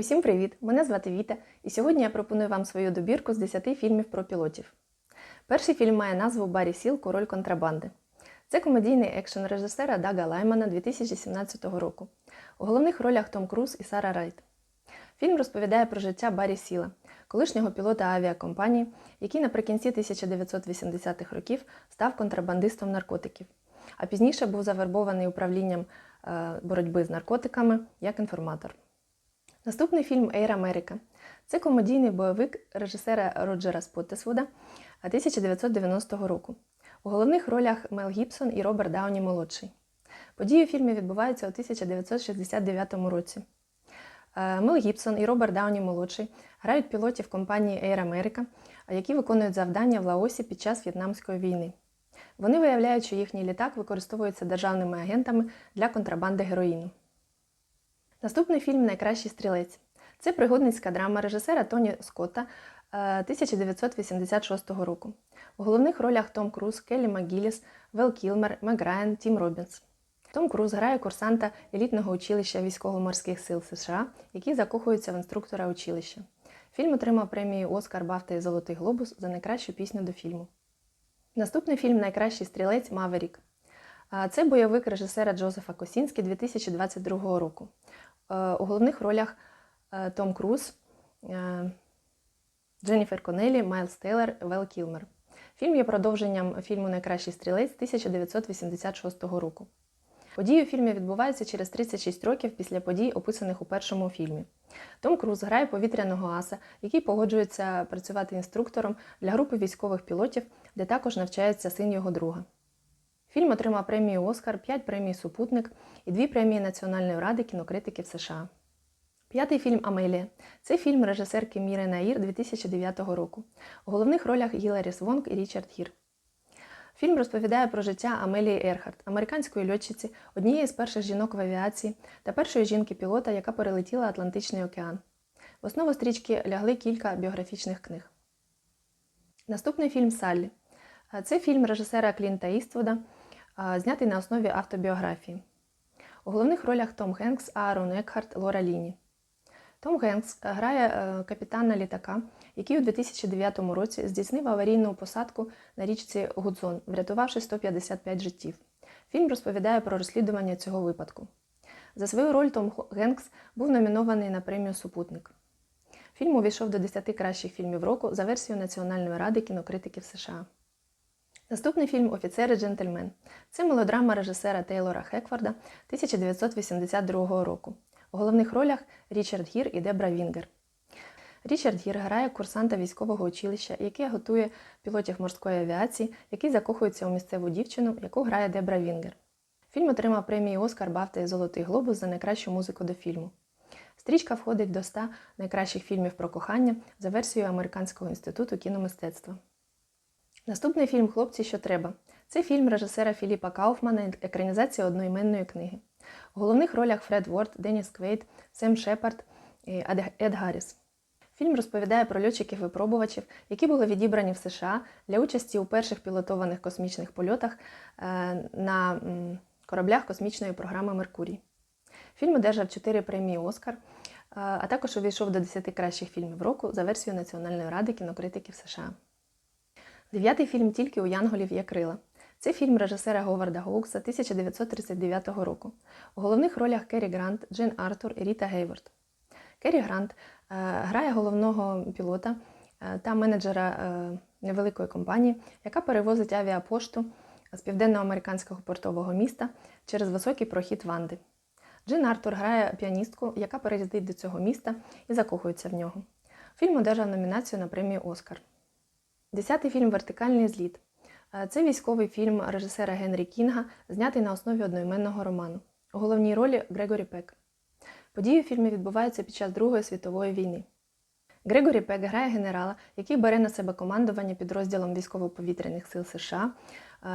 Усім привіт! Мене звати Віта, і сьогодні я пропоную вам свою добірку з 10 фільмів про пілотів. Перший фільм має назву Баррі Сіл Король контрабанди. Це комедійний екшен режисера Дага Лаймана 2017 року. У головних ролях Том Круз і Сара Райт. Фільм розповідає про життя Баррі Сіла, колишнього пілота авіакомпанії, який наприкінці 1980-х років став контрабандистом наркотиків, а пізніше був завербований управлінням е, боротьби з наркотиками як інформатор. Наступний фільм Ейр Америка. Це комедійний бойовик режисера Роджера Споттесвуда 1990 року. У головних ролях Мел Гібсон і Роберт Дауні молодший. Події у фільмі відбуваються у 1969 році. Мел Гібсон і Роберт Дауні молодший грають пілотів компанії Air America, які виконують завдання в Лаосі під час В'єтнамської війни. Вони виявляють, що їхній літак використовується державними агентами для контрабанди героїну. Наступний фільм Найкращий стрілець. Це пригодницька драма режисера Тоні Скотта е, 1986 року. У головних ролях Том Круз, Келлі МакГіліс, Вел Кілмер, Мек Райан, Тім Робінс. Том Круз грає курсанта елітного училища військово-морських сил США, який закохується в інструктора училища. Фільм отримав премію Оскар Бафта і Золотий Глобус за найкращу пісню до фільму. Наступний фільм Найкращий стрілець Маверік. Це бойовик режисера Джозефа Косінські 2022 року. Е, У головних ролях е, Том Круз, е, Дженніфер Конелі, Майлз Тейлор, Вел Кілмер. Фільм є продовженням фільму Найкращий стрілець 1986 року. Події у фільмі відбуваються через 36 років після подій, описаних у першому фільмі. Том Круз грає повітряного аса, який погоджується працювати інструктором для групи військових пілотів, де також навчається син його друга. Фільм отримав премію Оскар, 5 премій Супутник і 2 премії Національної ради кінокритиків США. П'ятий фільм Амелія. Це фільм режисерки Міри Наїр 2009 року. У головних ролях Гіларі Свонг і Річард Гір. Фільм розповідає про життя Амелії Ерхард, американської льотчиці, однієї з перших жінок в авіації та першої жінки-пілота, яка перелетіла Атлантичний океан. В основу стрічки лягли кілька біографічних книг. Наступний фільм Саллі. Це фільм режисера Клінта Іствуда, знятий на основі автобіографії. У головних ролях Том Генкс, Аарон Екхарт, Лора Ліні. Том Генкс грає е, капітана літака, який у 2009 році здійснив аварійну посадку на річці Гудзон, врятувавши 155 життів. Фільм розповідає про розслідування цього випадку. За свою роль Том Генкс був номінований на премію Супутник. Фільм увійшов до 10 кращих фільмів року за версією Національної ради кінокритиків США. Наступний фільм Офіцер і джентльмен. Це мелодрама режисера Тейлора Хекфорда 1982 року. У головних ролях Річард Гір і Дебра Вінгер. Річард Гір грає курсанта військового училища, який готує пілотів морської авіації, який закохується у місцеву дівчину, яку грає Дебра Вінгер. Фільм отримав премії Оскар, Бафта і Золотий Глобус за найкращу музику до фільму. Стрічка входить до 100 найкращих фільмів про кохання за версією Американського інституту кіномистецтва. Наступний фільм Хлопці, що треба. Це фільм режисера Філіпа Кауфмана, екранізація одноіменної книги. У головних ролях Фред Ворд, Деніс Квейт, Сем Шепард і Ед Гарріс. Фільм розповідає про льотчиків-випробувачів, які були відібрані в США для участі у перших пілотованих космічних польотах на кораблях космічної програми Меркурій. Фільм одержав 4 премії Оскар, а також увійшов до 10 кращих фільмів року за версією Національної ради кінокритиків США. Дев'ятий фільм Тільки у Янголів є крила. Це фільм режисера Говарда Гоукса 1939 року. У головних ролях Керрі Грант, Джин Артур і Ріта Гейворд. Керрі Грант е, грає головного пілота е, та менеджера е, невеликої компанії, яка перевозить авіапошту з південноамериканського портового міста через високий прохід Ванди. Джин Артур грає піаністку, яка переїздить до цього міста і закохується в нього. Фільм одержав номінацію на премію Оскар. Десятий фільм Вертикальний зліт. Це військовий фільм режисера Генрі Кінга, знятий на основі одноіменного роману. У головній ролі Грегорі Пек. Події у фільмі відбуваються під час Другої світової війни. Грегорі Пек грає генерала, який бере на себе командування підрозділом військово-повітряних сил США,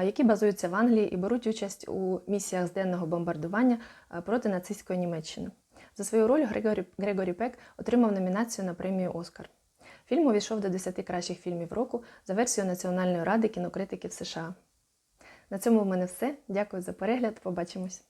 які базуються в Англії і беруть участь у місіях зденного бомбардування проти нацистської Німеччини. За свою роль Грегорі, Грегорі Пек отримав номінацію на премію Оскар. Фільм увійшов до 10 кращих фільмів року за версією Національної ради кінокритиків США. На цьому в мене все. Дякую за перегляд. Побачимось!